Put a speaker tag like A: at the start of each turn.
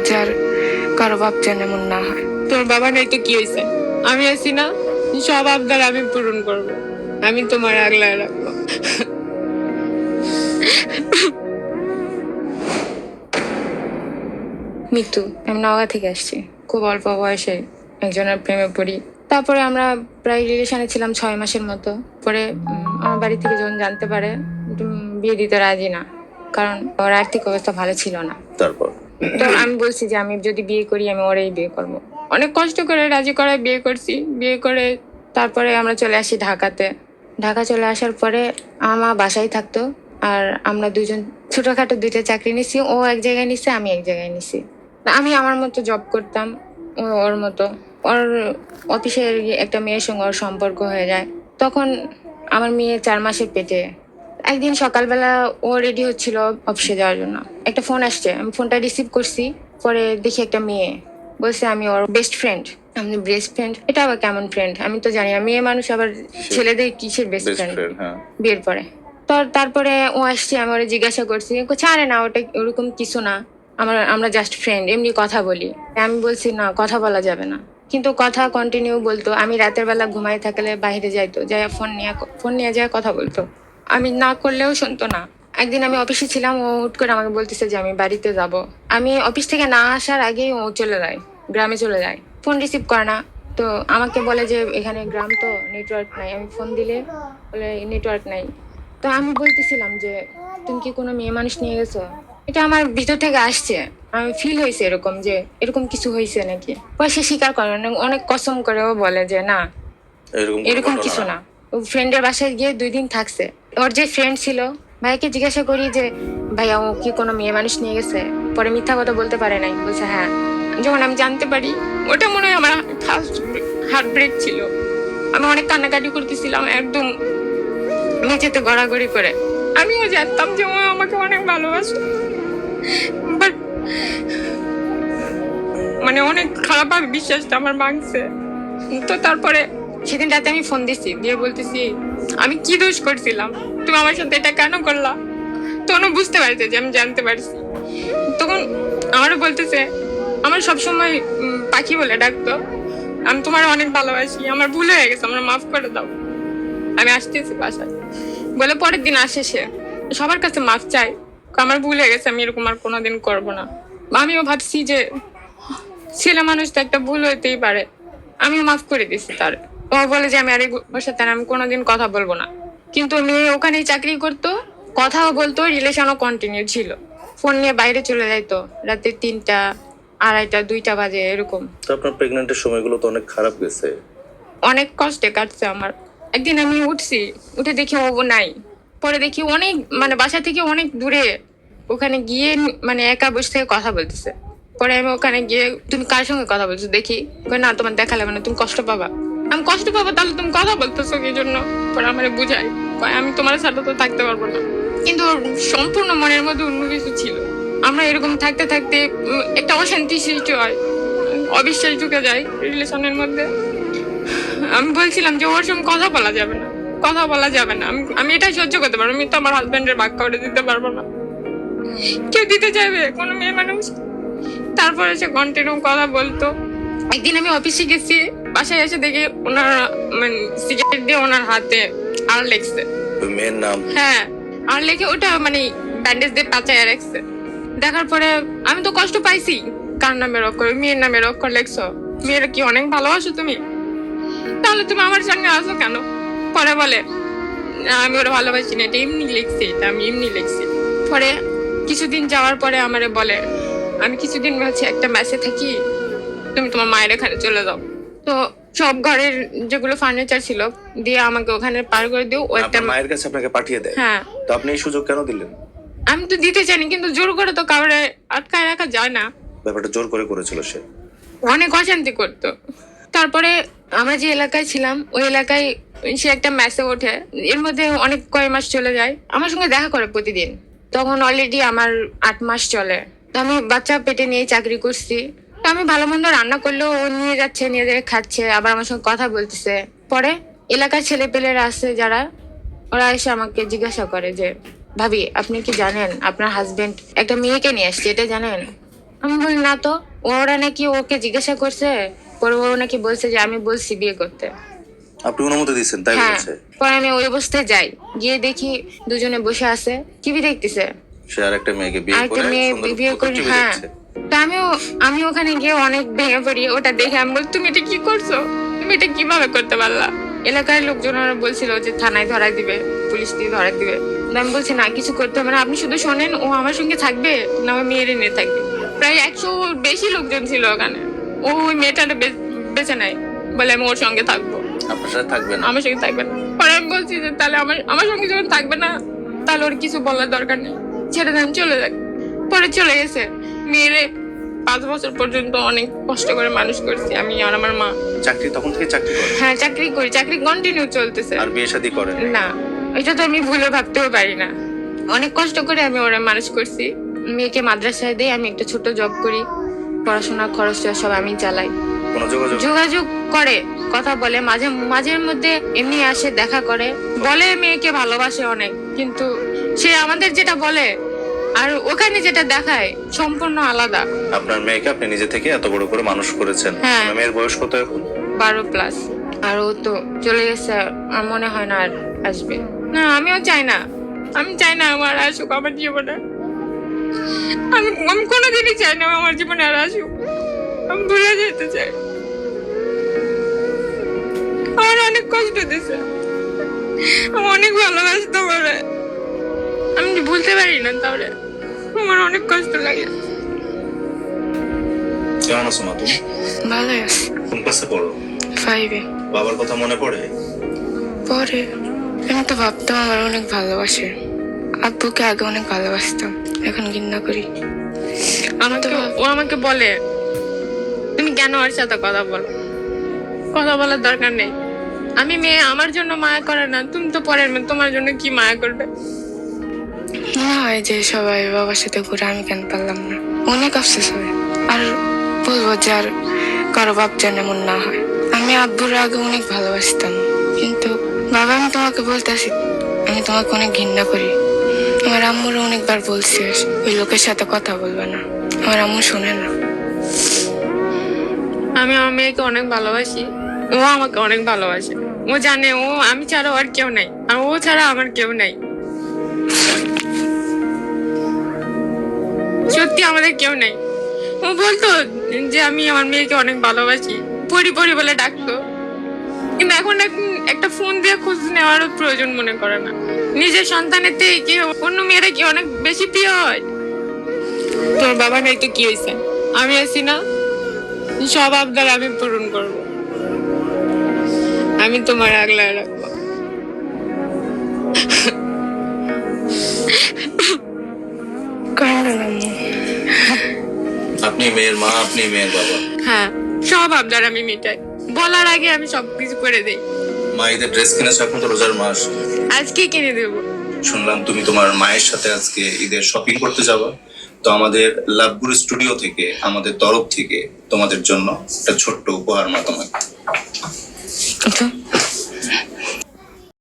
A: সহজে আর কারও বাপ যেন এমন না হয়।
B: তোর বাবা নাই তো কি হয়েছে? আমি আছি না? সব আবদার আমি পূরণ করব। আমি তোমার আগলায় রাখব।
C: মৃত্যু আমি নওগাঁ থেকে আসছি। খুব অল্প বয়সে একজনের প্রেমে পড়ি। তারপরে আমরা প্রায় রিলেশনে ছিলাম ছয় মাসের মতো। পরে আমার বাড়ি থেকে যখন জানতে পারে বিয়ে দিতে রাজি না। কারণ ওর আর্থিক অবস্থা ভালো ছিল না।
D: তারপর?
C: তো আমি বলছি যে আমি যদি বিয়ে করি, আমি ওরাই বিয়ে করব। অনেক কষ্ট করে রাজি করায় বিয়ে করছি। বিয়ে করে তারপরে আমরা চলে আসি ঢাকাতে। ঢাকা চলে আসার পরে আমার বাসায় থাকতো আর আমরা দুজন ছোটখাটো দুইটা চাকরি নিছি। ও এক জায়গায় নিছে, আমি এক জায়গায় নিছি। আমি আমার মতো জব করতাম, ও ওর মতো। ওর অফিসের একটা মেয়ের সঙ্গে ওর সম্পর্ক হয়ে যায়। তখন আমার মেয়ে চার মাসের পেটে। একদিন সকালবেলা ও রেডি হচ্ছিল অফিসে যাওয়ার জন্য। একটা ফোন আসছে। আমি ফোনটা রিসিভ করছি পরে দেখি একটা মেয়ে। বলছে আমি ওর বেস্ট ফ্রেন্ড আমি বেস্ট ফ্রেন্ড এটা আবার কেমন ফ্রেন্ড আমি তো জানি না। মেয়ে মানুষ আবার ছেলেদের কিসের বেস্ট
D: বেস্ট
C: ফ্রেন্ড
D: হ্যাঁ।
C: বিয়ের পরে। তো তারপরে ও আসছে আমি ওরা জিজ্ঞাসা করছি আরে না ওটা ওরকম কিছু না। আমার আমরা জাস্ট ফ্রেন্ড এমনি কথা বলি। আমি বলছি না কথা বলা যাবে না। কিন্তু কথা কন্টিনিউ বলতো। আমি রাতের বেলা ঘুমাই থাকলে বাইরে যাইতো যাই ফোন নিয়ে ফোন নিয়ে যায় কথা বলতো। আমি না করলেও শুনতো না। একদিন আমি অফিসে ছিলাম ও হুট করে আমাকে বলতেছে যে আমি বাড়িতে যাব। আমি অফিস থেকে না আসার আগেই ও চলে যায় গ্রামে চলে যায়। ফোন রিসিভ করে না। তো আমাকে বলে যে এখানে গ্রাম তো নেটওয়ার্ক নাই। আমি ফোন দিলে বলে নেটওয়ার্ক নাই। তো আমি বলতেছিলাম যে তুমি কি কোনো মেয়ে মানুষ নিয়ে গেছো? এটা আমার ভিতর থেকে আসছে। আমি ফিল হয়েছে এরকম যে এরকম কিছু হয়েছে নাকি? সে স্বীকার করে অনেক কসম করেও বলে যে না
D: এরকম
C: কিছু না। ও ফ্রেন্ডের বাসায় গিয়ে দুই দিন থাকছে। ওর যে ফ্রেন্ড ছিল ভাইকে জিজ্ঞাসা করি যে, ভাইয়া, ও কি কোনো মেয়ে মানুষ নিয়ে গেছে? পরে মিথ্যা কথা বলতে পারে নাই। বলছে হ্যাঁ।
B: যখন আমি জানতে পারি, ওটা মনে হয় আমার ফার্স্ট হার্ট ব্রেক ছিল। আমি অনেক কান্নাকাটি করতেছিলাম, একদম মেঝেতে গড়াগড়ি করে। আমিও জানতাম যে ও আমাকে অনেক ভালোবাসে। বাট মানে অনেক খারাপভাবে বিশ্বাসটা আমার ভাঙছে। তো তারপরে সেদিন রাতে আমি ফোন দিছি, দিয়ে বলতেছি আমি কি দোষ করছিলাম? তুমি আমার সাথে এটা কেন করলা? তখন বুঝতে পারছে যে আমি জানতে পারছি। তখন আমারও বলতেছে, আমার সবসময় পাখি বলে ডাকতো। আমি তোমার অনেক ভালোবাসি। আমার ভুল হয়ে গেছে আমার মাফ করে দাও। আমি আসতেছি বাসায়। বলে পরের দিন আসে সে। সবার কাছে মাফ চাই। আমার ভুল হয়ে গেছে, আমি এরকম আর কোনোদিন করব না। আমিও ভাবছি যে, ছেলে মানুষ তো একটা ভুল হইতেই পারে। আমিও মাফ করে দিছি তার। ও বলে যে আমি আর ওর সাথে আমি কোনোদিন কথা বলব না। কিন্তু মেয়ে ওখানেই চাকরি করতো কথাও বলতো রিলেশনও কন্টিনিউ ছিল। ফোন নিয়ে বাইরে চলে যাইতো রাতে তিনটা আড়াইটা দুইটা বাজে এরকম।
D: তো আপনার সময়গুলো তো অনেক খারাপ গেছে।
B: অনেক কষ্টে কাটছে আমার। একদিন আমি উঠছি উঠে দেখি ও নাই। পরে দেখি অনেক মানে বাসা থেকে অনেক দূরে। ওখানে গিয়ে মানে একা বসে থেকে কথা বলতেছে। পরে আমি ওখানে গিয়ে তুমি কার সঙ্গে কথা বলছো? দেখি। না তোমার দেখা লাগবে না তুমি কষ্ট পাবা। আমি কষ্ট পাবো, তাহলে তুমি কথা বলতেছো কি জন্য? পরে আমার বুঝাই আমি তোমার সাথে তো থাকতে পারব না। কিন্তু সম্পূর্ণ মনের মধ্যে অন্য কিছু ছিল। আমরা এরকম থাকতে থাকতে একটা অশান্তি সৃষ্টি হয়। অবিশ্বাস ঢুকে যায় রিলেশনের মধ্যে। আমি বলছিলাম যে, ওর সঙ্গে কথা বলা যাবে না। কথা বলা যাবে না। আমি আমি এটা সহ্য করতে পারব আমি তো আমার হাজব্যান্ডের ভাগ করে দিতে পারব না। কেউ দিতে চাইবে? কোনো মেয়ে মানুষ? তারপরে সে কন্টিনিউ কথা বলতো। একদিন আমি অফিসে গেছি বাসায় এসে দেখি ওনার মানে সিগারেট দিয়ে ওনার হাতে আর লেগছে
D: মেয়ের নাম?
B: হ্যাঁ আর লেখে ওটা মানে ব্যান্ডেজ দিয়ে পাচায় রাখছে। দেখার পরে আমি তো কষ্ট পাইছি। কার নামে অক্ষর মেয়ের নামে অক্ষর লেখছো? মেয়ের কি অনেক ভালোবাসো তুমি? তাহলে তুমি আমার সঙ্গে আসো কেন? পরে বলে আমি ওরা ভালোবাসি না এটা এমনি লিখছি এটা আমি এমনি লিখছি। পরে কিছুদিন যাওয়ার পরে আমারে বলে আমি কিছুদিন হচ্ছে একটা মেসে থাকি তুমি তোমার মায়ের এখানে চলে যাও। তো সব ঘরের যেগুলো ফার্নিচার ছিল দিয়ে আমাকে ওখানে পার করে দিও ও একটা
D: মায়ের কাছে আপনাকে পাঠিয়ে দেয়?
B: হ্যাঁ।
D: তো আপনি এই সুযোগ কেন দিলেন?
B: আমি তো দিতে চাইনি কিন্তু জোর করে তো কাউরে আটকায় রাখা যায় না।
D: ব্যাপারটা জোর করে করেছিল সে।
B: অনেক অশান্তি করতো। তারপরে আমরা যে এলাকায় ছিলাম ওই এলাকায় সে একটা ম্যাসে ওঠে। এর মধ্যে অনেক কয় মাস চলে যায়। আমার সঙ্গে দেখা করে প্রতিদিন। তখন অলরেডি আমার আট মাস চলে। তো আমি বাচ্চা পেটে নিয়ে চাকরি করছি। আমি ভালো মন্দ রান্না করলেও ও নিয়ে যাচ্ছে নিয়ে যেয়ে খাচ্ছে আবার আমার সঙ্গে কথা বলতেছে। পরে এলাকার ছেলে পেলেরা আছে যারা ওরা এসে আমাকে জিজ্ঞাসা করে যে ভাবি আপনি কি জানেন আপনার হাজবেন্ড একটা মেয়েকে নিয়ে আসছে এটা জানেন? আমি বলি না তো। ওরা নাকি ওকে জিজ্ঞাসা করছে পরে ও নাকি বলছে যে আমি বলছি বিয়ে করতে।
D: আপনি অনুমতি দিচ্ছেন তাই
B: হ্যাঁ পরে আমি ওই অবস্থায় যাই। গিয়ে দেখি দুজনে বসে আছে। টিভি দেখতেছে।
D: সে আর একটা মেয়েকে বিয়ে করে
B: বিয়ে করে হ্যাঁ। আমিও আমি ওখানে গিয়ে অনেক ভেঙে পড়ি ওটা দেখে আমি বলি তুমি এটা কি করছ? তুমি এটা কীভাবে করতে পারলা? এলাকার লোকজন ওরা বলছিল যে থানায় ধরাই দিবে পুলিশ দিয়ে ধরাই দিবে। আমি বলছি না কিছু করতে হবে না। আপনি শুধু শোনেন ও আমার সঙ্গে থাকবে না ওই মেয়েরই নিয়ে থাকবে। প্রায় একশো বেশি লোকজন ছিল ওখানে। ও ওই মেয়েটাটা বে- বেছে নেয় বলে আমি ওর সঙ্গে থাকব।
D: আপনার সাথে থাকবে না?
B: আমার সঙ্গে থাকবে না। পরে আমি বলছি যে তাহলে আমার আমার সঙ্গে যখন থাকবে না তাহলে ওর কিছু বলার দরকার নেই। ছেড়ে দেন চলে যাক। পরে চলে গেছে। মেয়েরে পাঁচ বছর পর্যন্ত অনেক কষ্ট করে মানুষ করছি। আমি আর আমার মা।
D: চাকরি তখন থেকে চাকরি করে
B: হ্যাঁ চাকরি করি। চাকরি কন্টিনিউ চলতেছে।
D: আর বিয়ে শাদী করেন?
B: না এটা তো আমি ভুলে ভাবতেও পারি না। অনেক কষ্ট করে আমি ওরা মানুষ করছি। মেয়েকে মাদ্রাসায় দিয়ে আমি একটা ছোট জব করি। পড়াশোনা খরচ সব আমি চালাই।
D: কোনো যোগাযোগ?
B: যোগাযোগ করে কথা বলে। মাঝে মাঝের মধ্যে এমনি আসে দেখা করে। বলে মেয়েকে ভালোবাসে অনেক। কিন্তু সে আমাদের যেটা বলে আর ওখানে যেটা দেখায় সম্পূর্ণ আলাদা।
D: আপনার মেয়েকে আপনি নিজে থেকে এত বড় করে মানুষ করেছেন।
B: হ্যাঁ।
D: আপনার মেয়ের বয়স কত এখন?
B: বারো প্লাস আর ও তো চলে গেছে আর মনে হয় না আর আসবে। না আমিও চাই না। আমি চাই না আমার আসুক আমার জীবনে। আমি আমি কোনোদিনই চাই না আমার জীবনে আর আসুক। আমি ভুলে যেতে চাই। আমার অনেক কষ্ট দিছে। আমি অনেক ভালোবাসতাম ওরে আমি যে ভুলতে পারি না তাহলে। আমার অনেক কষ্ট লাগে।
D: কেমন আছো মা তুমি
A: ভালো। আছে
D: কোন ক্লাসে পড়ো?
A: ফাইভে
D: বাবার কথা মনে পড়ে?
A: পরে আমি তো ভাবতাম আমার অনেক ভালোবাসে। আব্বুকে আগে অনেক ভালোবাসতাম এখন ঘৃণা করি।
B: আমাকে ও আমাকে বলে তুমি কেন ওর সাথে কথা বলো কথা বলার দরকার নেই। আমি মেয়ে আমার জন্য মায়া করে না। তুমি তো পরের মেয়ে তোমার জন্য কি মায়া করবে?
A: মনে হয় যে সবাই বাবার সাথে ঘুরে আমি কেন পারলাম না। অনেক আফসোস হয়। আর বলব যে আর কারও বাপ যেন এমন না হয়। আমি আব্বুর আগে অনেক ভালোবাসতাম। কিন্তু বাবা, আমি তোমাকে বলতেছি, আমি তোমাকে অনেক ঘৃণা করি। আমার আম্মুর অনেকবার বলছে, ওই লোকের সাথে কথা বলবে না। আমার আম্মু শোনে না।
B: আমি আমার মেয়েকে অনেক ভালোবাসি। ও আমাকে অনেক ভালোবাসে। ও জানে, ও, আমি ছাড়া আর কেউ নাই। আর ও ছাড়া আমার কেউ নাই। সত্যি আমাদের কেউ নাই। ও বলতো যে আমি আমার মেয়েকে অনেক ভালোবাসি। পরি পরি বলে ডাকতো। কিন্তু এখন একটা ফোন দিয়ে খোঁজ নেওয়ারও প্রয়োজন মনে করে না। নিজের সন্তানের থেকে কি অন্য মেয়েরা কি অনেক বেশি প্রিয় হয়? তোর বাবা নাই তো কি হয়েছে? আমি আছি না। সব আবদার আমি পূরণ করব। আমি তোমার আগলায় রাখব।
D: আপনি মেয়ের মা আপনি মেয়ের বাবা।
B: হ্যাঁ সব আবদার আমি মিটাই। বলার আগে আমি সব কিছু করে দেই।
D: মা ঈদের ড্রেস কিনেছো এখন তো রোজার মাস।
B: আজকে কিনে দেবো।
D: শুনলাম তুমি তোমার মায়ের সাথে আজকে ঈদের শপিং করতে যাবা। তো আমাদের লাভগুরু স্টুডিও থেকে আমাদের তরফ থেকে তোমাদের জন্য একটা ছোট্ট উপহার মা তোমাকে।
A: তো